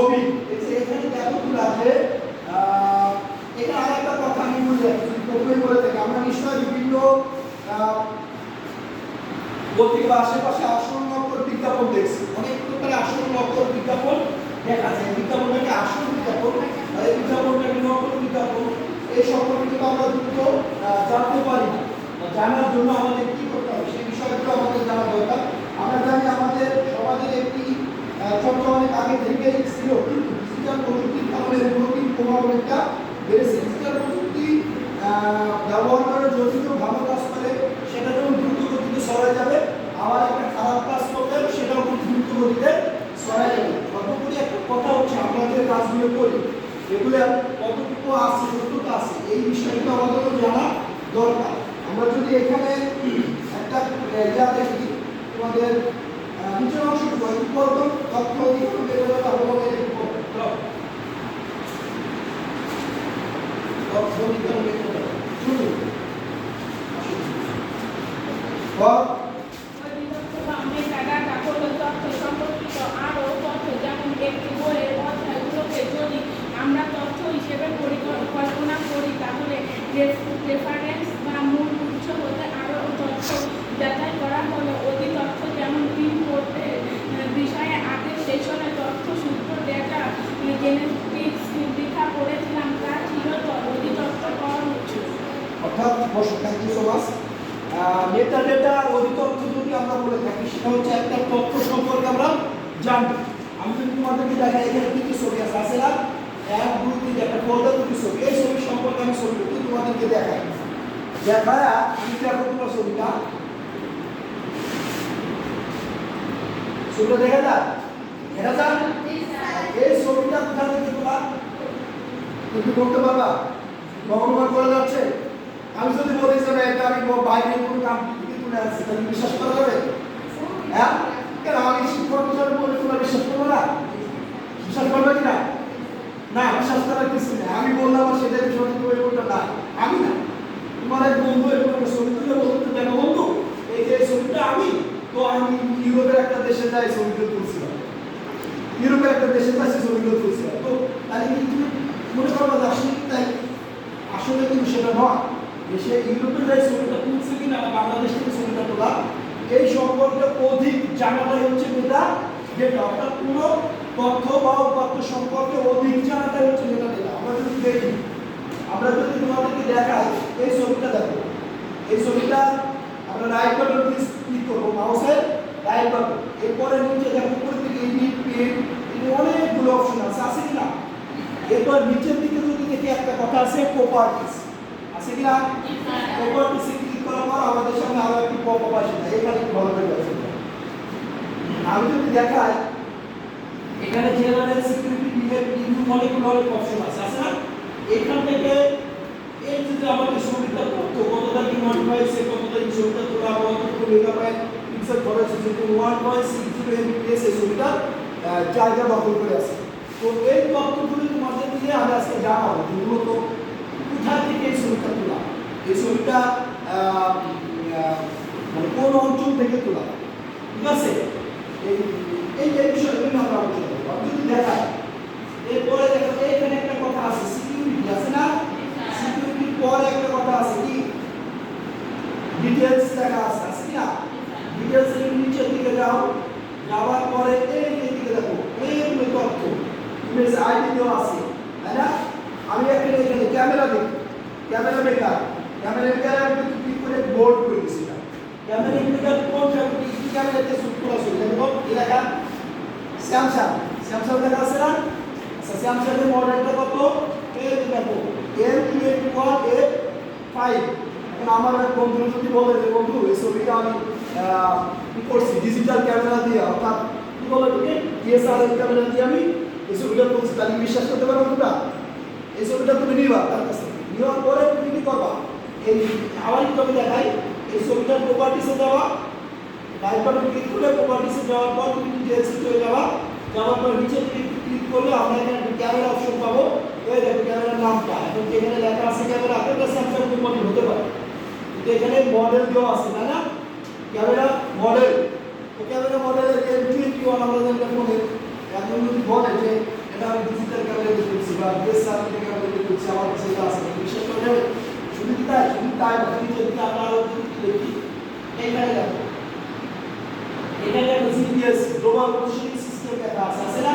ছবি। এখানে দেখো আছে আরেকটা কথা আমি বলে কপি করে থেকে, আমরা নিশ্চয়ই বিভিন্ন আশেপাশে বিজ্ঞাপন দেখছি। অনেক প্রকারের বিজ্ঞাপন দেখা যায়। বিজ্ঞাপনটাকে আসল বিজ্ঞাপন এই বিজ্ঞাপনটাকে নকল বিজ্ঞাপন, এই সম্পর্কে কিন্তু আমরা দ্রুত জানতে পারি না। জানার জন্য আমাদের কি করতে হবে সেই বিষয়গুলো আমাদের জানা দরকার। আমরা জানি আমাদের সমাজের একটি আহ, অনেক আগে থেকেই ছিল কিন্তু ডিজিটাল প্রযুক্তির কারণে উন্নতির প্রভাব অনেকটা বেড়েছে। ডিজিটাল প্রযুক্তি ব্যবহার করে যদি কেউ ভালো কাজ করে সেটা যেমন দ্রুত গতিতে সরাই যাবে আবার একটা খারাপ কাজ করলে সেটাও খুব দ্রুত গতিতে সরাই যাবে। সর্বোপরি একটা কথা হচ্ছে আমরা যে কাজগুলো করি এগুলো কতটুকু আছে কতটুকু আছে এই বিষয়টা আমাদেরও জানা দরকার। আমরা যদি এখানে একটা ইয়া দেখি তোমাদের নিচের অংশটুকু উৎপাদন তথ্য অধিকার বেরোবে ভালোভাবে দেখব তথ্য অধিকার বেরোবে শুনুন বল আমি টাকা কাপড় তথ্য সম্পর্কিত আরও তথ্য যেমন একটি বইয়ের অধ্যায়গুলোকে যদি আমরা তথ্য হিসেবে পরিকল্পনা করি তাহলে রেফারেন্স বা মূল উৎস হতে আরও তথ্য যাচাই করা হলে অধিক তথ্য যেমন পিন করতে বিষয়ে আগের সেশনে তথ্য সূত্র ডেটা জেনেটিক্স লেখা পড়েছিলাম তা ছিল অধিক তথ্য পাওয়ার উৎস অর্থাৎ বসো thank you so much meta data অধিতথ্য যদি আমরা বলে থাকি, সেটা হচ্ছে একটা তথ্য সম্পর্কে আমরা জানব। আমি যদি তোমাদেরকে দেখাই, এখানে কি কি ছবি আছে? আছে না? এক, দুই, তিন, একটা পর্দা দুটি ছবি। এই ছবি সম্পর্কে আমি ছবি কিন্তু তোমাদেরকে দেখাই। দেখায়, আমি দেখো তোমার ছবিটা। ছবিটা দেখা যায় দেখা যায় এই ছবিটা কোথা থেকে তোলা? তুমি বলতে পারবা? অনুমান করা যাচ্ছে? আমি যদি বলি যে এটা আমি বাইরে কোনো কাম থেকে তুলে আসছি তাহলে বিশ্বাস করা যাবে? হ্যাঁ? কেন? আমি শিক্ষক হিসাবে বলে, তোমরা বিশ্বাস করব না? বিশ্বাস করবে কি না না বিশ্বাস করার কিছু নেই। আমি বললাম, আর সেটা সঠিক বলে বলতে না। আমি না। তোমার এক বন্ধু এরকম একটা ছবি তুলে বলতে দেখো বন্ধু, এই যে ছবিটা আমি, তো আমি ইউরোপের একটা দেশে যাই ছবিটা তুলছিলাম ইউরোপের একটা দেশে যাই সেই ছবিগুলো তুলছিলাম তো তাহলে কি তুমি মনে করো যে আসলে তাই? আসলে কিন্তু সেটা নয়। দেশে ইউরোপের যাই ছবিটা তুলছে কিনা বাংলাদেশ থেকে ছবিটা তোলা, এই সম্পর্কে অধিক জানাটাই হচ্ছে মেটা যেটা অর্থাৎ পুরো তথ্য বা উপাত্ত সম্পর্কে অধিক জানাটাই হচ্ছে মেটা ডেটা আমরা যদি দেখি, আমরা যদি তোমাদেরকে দেখাই, এই ছবিটা দেখো। এই ছবিটা আমরা রাইট বাটন ক্লিক করব মাউসের রাইট বাটন এরপরে নিচে দেখো, উপর থেকে পেন এই অনেকগুলো অপশন আছে আছে কি না এরপর নিচের দিকে যদি দেখি, একটা কথা আছে প্রপার্টিস আছে কি না প্রপার্টিসে ক্লিক করার পর আমাদের সামনে আরও একটি পপ আপ আসে এখানে একটু ভালো করে দেখো। আমি যদি দেখাই এখানে জেনারেল সিকিউরিটি ইনটু মলিকুলার অনেক অপশন আছে। আছে না? এখান থেকে এই যে আমাদের ছবিটা করতো কত তারিখে মডিফাই হয়েছে কত তারিখে ছবিটা তোলা কতটুকু মেগাবাইট পিক্সেল খরচ হয়েছে তো one point six zero MBPS এই আহ, জায়গা দখল করে আছে। তো এই তথ্যগুলি তোমাদের দিয়ে আমি আজকে জানাব যে মূলত কোথা থেকে এই ছবিটা তোলা। এই ছবিটা মানে কোন অঞ্চল থেকে তোলা। ঠিক আছে? এই যে বিষয়গুলো আমরা আলোচনা করব। যদি দেখাই, এরপরে দেখা, এখানে একটা কথা আছে সিকিউরিটি আছে না? সিকিউরিটির পরে একটা কথা আছে কি? ডিটেলস লেখা আছে আছে কি না? ডিটেলস এর নিচের দিকে যাও, যাওয়ার পরে এই দিকে দেখো, এইগুলো তথ্য ইমেজ আইডি দেওয়া আছে, তাই না? আমি এখানে এখানে ক্যামেরা দেখি। ক্যামেরা মেকার ক্যামেরা মেকার আমি ক্লিক করে বোর্ড করে দিছি না ক্যামেরা মেকার কোন কি ক্যামেরাতে শুট করা দেখো, এই লেখা স্যামসাং স্যামসাং লেখা আছে না? আচ্ছা স্যামসাং এর মডেলটা কত? যে দেখো M twenty one F five এখন আমার এক বন্ধু যদি বলে যে, বন্ধু, এই ছবিটা আমি কি করছি? ডিজিটাল ক্যামেরা দিয়ে, অর্থাৎ কি বলে তুমি ডিএসএলআর ক্যামেরা দিয়ে আমি এই ছবিটা তুলছি। তাহলে বিশ্বাস করতে পারো তোমরা এই ছবিটা তুমি নিবা তার কাছে। নেওয়ার পরে তুমি কি করবা? এই আবার আমি দেখাই এই ছবিটার প্রপার্টিসে যাওয়া রাইট ক্লিক করলে প্রপার্টিসে যাওয়ার পর তুমি ডিটেলসে চলে যাওয়া যাওয়ার পর নিচে ক্লিক ক্লিক করলে আমরা এখানে ক্যামেরা অপশন পাবো। এই দেখো ক্যামেরার নামটা, এখন যেখানে লেখা আছে ক্যামেরা আপনার স্যামসাং কোম্পানি হতে পারে। কিন্তু এখানে মডেল দেওয়া আছে, তাই না? ক্যামেরা মডেল তো ক্যামেরা মডেলের এম টোয়েন্টি ওয়ান আমরা যেটা ফোনে এখন যদি বলে যে এটা আমি ডিজিটাল ক্যামেরাতে করছি বা ডিএসএলআর ক্যামেরাতে করছি আমার কাছে আছে বিশ্বাস করে তাই না তুমি যদি আমরা দেখি এইখানে দেখো। এখানে জিপিএস গ্লোবাল পজিশনিং সিস্টেম লেখা আছে আছে না?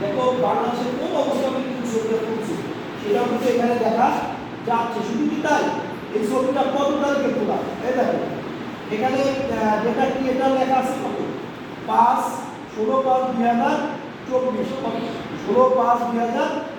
দেখো, বাংলাদেশের কোন অবস্থানে কিন্তু ছবিটা তুলছি সেটা কিন্তু এখানে দেখা যাচ্ছে। শুধু কি তাই? এই ছবিটা এই দেখো, এখানে ডেটা লেখা আছে কত? পাঁচ, ষোলো পাঁচ দুই হাজার চব্বিশ ষোলো পাঁচ দুই হাজার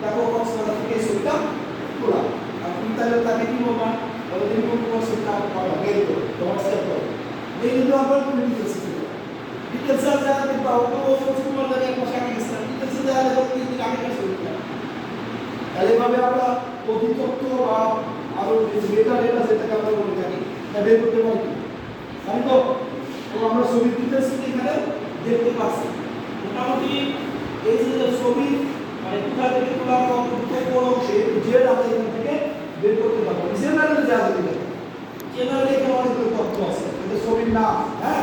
দেখো কক্সবাজার থেকে ছবিটা তোলা। আর তুমি তাহলে তাকে কি বলবা? বলে তুমি কোন কোন ছবিটা পাবা? মেল করো সেট করো। এই কিন্তু আবার তুমি ডিটেলস ডিটেলস আর যারা দেখবা ও তো তোমার লাগে এক মাস আগে গেছিলাম ডিটেলস যারা দেখো তিন দিন আগে গেছে ছবিটা তাহলে এভাবে আমরা অধিতত্ত্ব বা আরও মেটা ডেটা যেটাকে আমরা বলে থাকি। তা বের করতে পারি তাই তো আমরা ছবি ডিটেলস এখানে দেখতে পাচ্ছি মোটামুটি এই যে ছবি মানে কোথা থেকে তোলা কত কোন যে ডাটা এখান বের করতে পারব। যা তথ্য আছে? কিন্তু ছবির হ্যাঁ?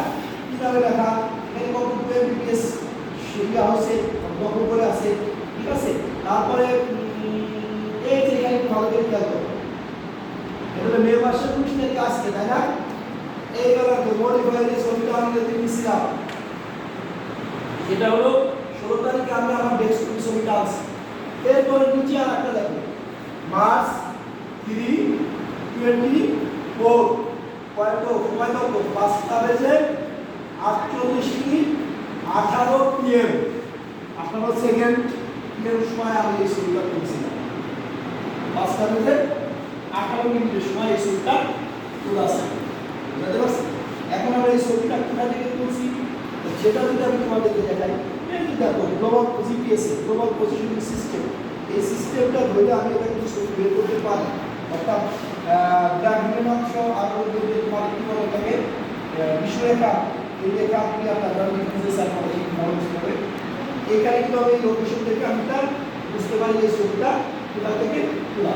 এখানে কত দখল করে আছে? ঠিক আছে? তারপরে এই যে এখানে ভালো করে এটা মে মাসের তারিখে তাই না? এই বেলা ছবিটা আমি যদি নিয়েছিলাম এটা হলো ষোলো তারিখে আমি আমার ডেস্কটপ ছবিটা আছে এরপরে নিচে আর একটা দেখো। March three twenty four. কয়ত সময় কত পাঁচটা বেজে আটচল্লিশ মিনিট, আঠারো পিএম আঠারো সেকেন্ড পিএম সময় আমি এই ছবিটা তুলছিলাম পাঁচটা বেজে আঠারো মিনিটের সময় এই ছবিটা তোলা আছে। বুঝতে পারছি এখন আমরা এই ছবিটা কোথা থেকে তুলছি? সেটা যদি আমি তোমাদেরকে দেখাই যে দেখো global GPS global positioning system এই সিস্টেমটা ধরে আমি এটা কিন্তু বের করতে পারি। অর্থাৎ গ্রামীণ অংশ আর যদি তোমার কী বলে থাকে বিশ্বরেখা, এই রেখা আপনি আপনার এই নলেজ করে এখানে কিন্তু আমি লোকেশন থেকে আমি তার, বুঝতে পারি এই ছবিটা কোথা থেকে? তোলা